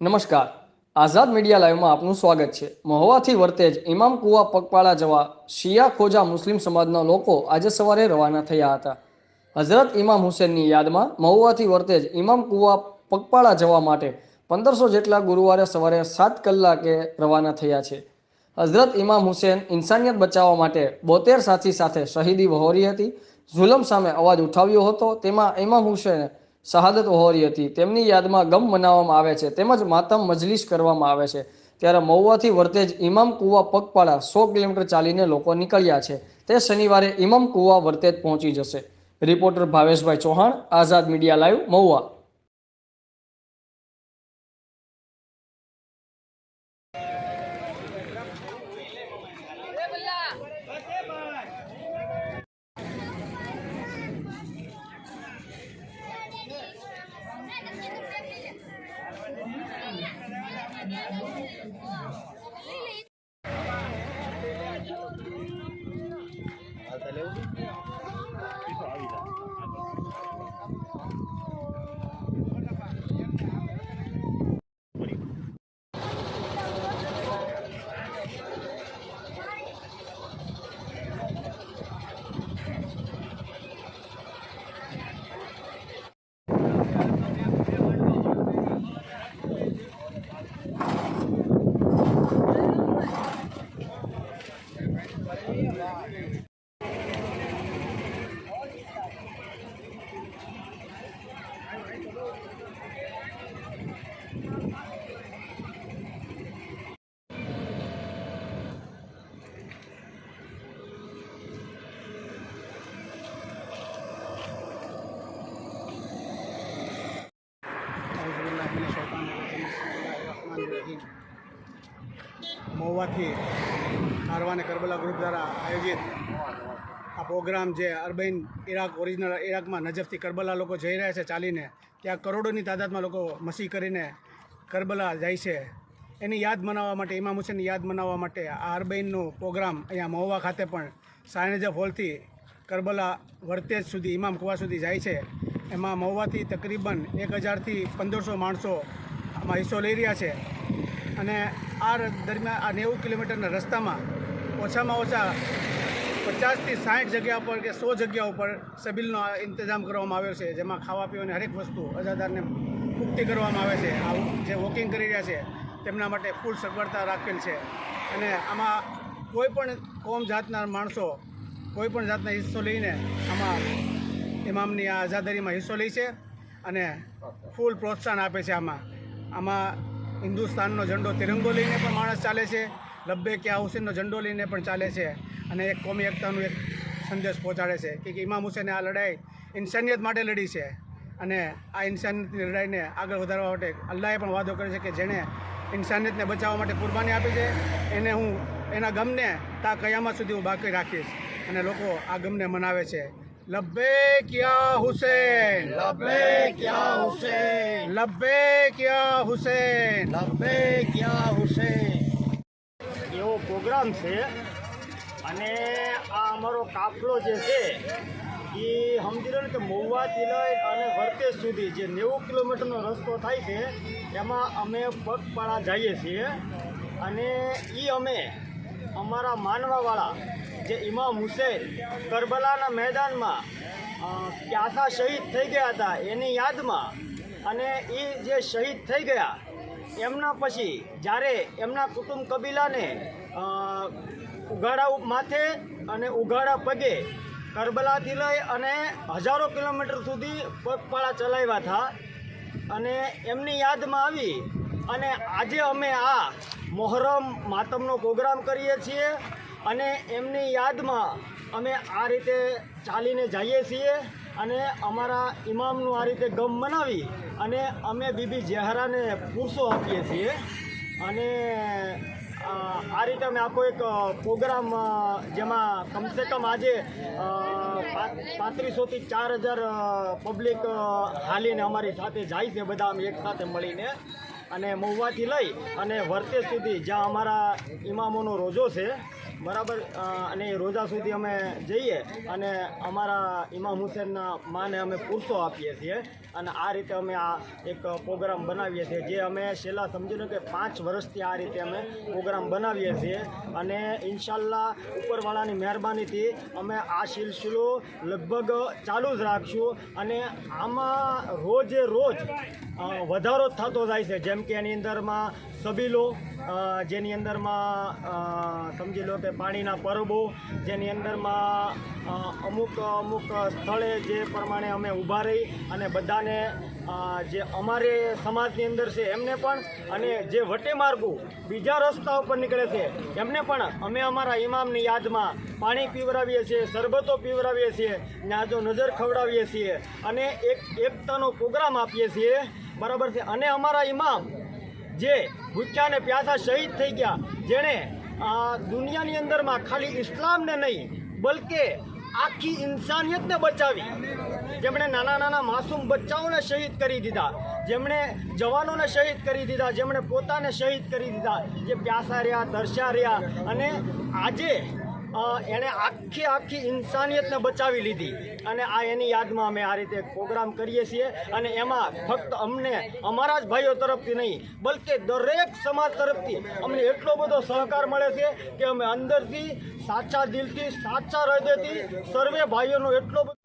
નમસ્કાર. આઝાદ મીડિયા લાઈવમાં આપનું સ્વાગત છે. મહુવાથી વર્તેજ ઇમામ કુવા પગપાળા જવા શિયા ખોજા મુસ્લિમ સમાજના લોકો આજે સવારે રવાના થયા હતા. હઝરત ઇમામ હુસેનની યાદમાં મહુવાથી વર્તેજ ઇમામ કુવા પગપાળા જવા માટે પંદરસો જેટલા ગુરુવારે સવારે સાત કલાકે રવાના થયા છે. હઝરત ઇમામ હુસેન ઇન્સાનિયત બચાવવા માટે બોતેર સાથી સાથે શહીદી વહોરી હતી. જુલમ સામે અવાજ ઉઠાવ્યો હતો. તેમાં ઇમામ હુસેને શહાદત વહોરી હતી. તેમની યાદમાં ગમ મનાવવામાં આવે છે. તેમજ માતમ મજલિસ કરવામાં આવે છે. ત્યારે મહુવાથી વર્તેજ ઇમામ કુવા પગપાળા સો કિલોમીટર ચાલીને લોકો નીકળ્યા છે. તે શનિવારે ઇમામ કુવા વર્તેજ પહોંચી જશે. Reporter Bhaveshbhai Chauhan, Azad media live, Mahuva. Yeah. મહુવાથી કારવાને કરબલા ગ્રુપ દ્વારા આયોજિત આ પ્રોગ્રામ જે અરબૈન ઇરાક ઓરિજિનલ ઇરાકમાં નજફથી કરબલા લોકો જઈ રહ્યા છે ચાલીને, ત્યાં કરોડોની તાદાદમાં લોકો મસી કરીને કરબલા જાય છે. એની યાદ મનાવવા માટે ઇમામ હુસેનની યાદ મનાવવા માટે આ અરબૈનનો પ્રોગ્રામ અહીંયા મહુવા ખાતે પણ સાયનજફ હોલથી કરબલા વર્તેજ સુધી ઇમામ કુવા સુધી જાય છે. એમાં મહુવાથી તકરીબન એક હજારથી પંદરસો માણસો આમાં હિસ્સો લઈ રહ્યા છે. અને આ દરમિયાન આ નેવું કિલોમીટરના રસ્તામાં ઓછામાં ઓછા પચાસથી સાઠ જગ્યા પર કે સો જગ્યા ઉપર સબિલનો ઇંતજામ કરવામાં આવ્યો છે, જેમાં ખાવા પીવાની હરેક વસ્તુ અજાદારને મુક્તિ કરવામાં આવે છે. આ જે વોકિંગ કરી રહ્યા છે, તેમના માટે ફૂલ સગવડતા રાખેલ છે. અને આમાં કોઈ પણ કોમ જાતના માણસો, કોઈ પણ જાતના હિસ્સો લઈને આમાં ઇમામની આ આઝાદારીમાં હિસ્સો લે છે અને ફૂલ પ્રોત્સાહન આપે છે આમાં. આમાં હિન્દુસ્તાનનો ઝંડો તિરંગો લઈને પણ માણસ ચાલે છે. લબ્બે કે આ હુસેનનો ઝંડો લઈને પણ ચાલે છે. અને એક કોમી એકતાનું એક સંદેશ પહોંચાડે છે કે ઇમામ હુસેને આ લડાઈ ઇન્સાનિયત માટે લડી છે. અને આ ઇન્સાનિયતની લડાઈને આગળ વધારવા માટે અલ્લાહે પણ વાદો કર્યો છે કે જેણે ઇન્સાનિયતને બચાવવા માટે કુરબાની આપી છે. એને હું એના ગમને તા કયામત સુધી હું બાકી રાખીશ. અને લોકો આ ગમને મનાવે છે. લબ્બે ક્યા હુસેન લબ્બે ક્યા હુસેન લબ્બે ક્યા હુસેન લબ્બે ક્યા હુસૈન એવો પ્રોગ્રામ છે અને આ અમારો કાફલો જે છે એ સમજી લો ને કે મહુવાથી લઈ અને વર્તેજ સુધી જે નેવું કિલોમીટરનો રસ્તો થાય છે એમાં અમે પગપાળા જઈએ છીએ. અને એ અમે અમારા માનવાવાળા જે ઇમામ હુસેન કરબલાના મેદાનમાં પ્યાસા શહીદ થઈ ગયા હતા, એની યાદમાં અને એ જે શહીદ થઈ ગયા, એમના પછી જ્યારે એમના કુટુંબ કબીલાને ઉઘાડા માથે અને ઉઘાડા પગે કરબલાથી લઈ અને હજારો કિલોમીટર સુધી પગપાળા ચલાવ્યા હતા અને એમની યાદમાં આવી અને આજે અમે આ મોહરમ માતમનો પ્રોગ્રામ કરીએ છીએ. અને એમની યાદમાં અમે આ રીતે ચાલીને જઈએ છીએ અને અમારા ઇમામનું આ રીતે ગમ મનાવી અને અમે બીબી જેહરાને પુરુષો આપીએ છીએ. અને આ રીતે અમે આખો એક પ્રોગ્રામ જેમાં કમસે કમ આજે પાંત્રીસોથી ચાર હજાર પબ્લિક હાલીને અમારી સાથે જાય છે, બધા અમે એક સાથે મળીને અને મહુવાથી લઈ અને વર્તે સુધી જ્યાં અમારા ઇમામોનો રોજો છે બરાબર અને રોજા સુધી અમે જઈએ અને અમારા ઇમામ હુસેનના માને અમે પુરસો આપીએ છીએ. અને આ રીતે અમે આ એક પ્રોગ્રામ બનાવીએ છીએ. જે અમે છેલ્લા સમજી લો કે પાંચ વર્ષથી આ રીતે અમે પ્રોગ્રામ બનાવીએ છીએ. અને ઇન્શાલ્લા ઉપરવાળાની મહેરબાનીથી અમે આ સિલસિલો લગભગ ચાલુ જ રાખશું. અને આમાં રોજે રોજ વધારો થતો જાય છે. જેમ કે એની અંદરમાં સબીલો જેની અંદરમાં સમજી લો કે પાણીના પરબો, જેની અંદરમાં અમુક અમુક સ્થળે જે પ્રમાણે અમે ઊભા રહી અને બધાને અ, જે અમારે સમાજની અંદર છે એમને પણ અને જે વટે માર્ગો બીજા રસ્તા ઉપર નીકળે છે એમને પણ અમે અમારા ઇમામની યાદમાં પાણી પીવડાવીએ છીએ શરબતો પીવડાવીએ છીએ નાજો નજર ખવડાવીએ છીએ અને એક એકતાનો પ્રોગ્રામ આપીએ છીએ બરાબર છે? અને અમારા ઇમામ જે ભૂખ્યા અને પ્યાસા શહીદ થઈ ગયા જેણે દુનિયાની અંદરમાં ખાલી ઇસ્લામને નહીં બલકે આખી ઇન્સાનિયતને બચાવી. જેમણે નાના નાના માસૂમ બચ્ચાઓને શહીદ કરી દીધા, જેમણે જવાનોને શહીદ કરી દીધા, જેમણે પોતાને શહીદ કરી દીધા, જે પ્યાસા રહ્યા, તરસ્યા રહ્યા. અને આજે એણે આખી આખી ઇન્સાનિયતને બચાવી લીધી અને આ એની યાદમાં અમે આ રીતે પ્રોગ્રામ કરીએ છીએ અને એમાં ફક્ત અમને, અમારા જ ભાઈઓ તરફથી નહીં, બલકે દરેક સમાજ તરફથી અમને એટલો બધો સહકાર મળે છે કે અમે અંદરથી સાચા દિલથી, સાચા હૃદયથી સર્વે ભાઈઓનો એટલો બધો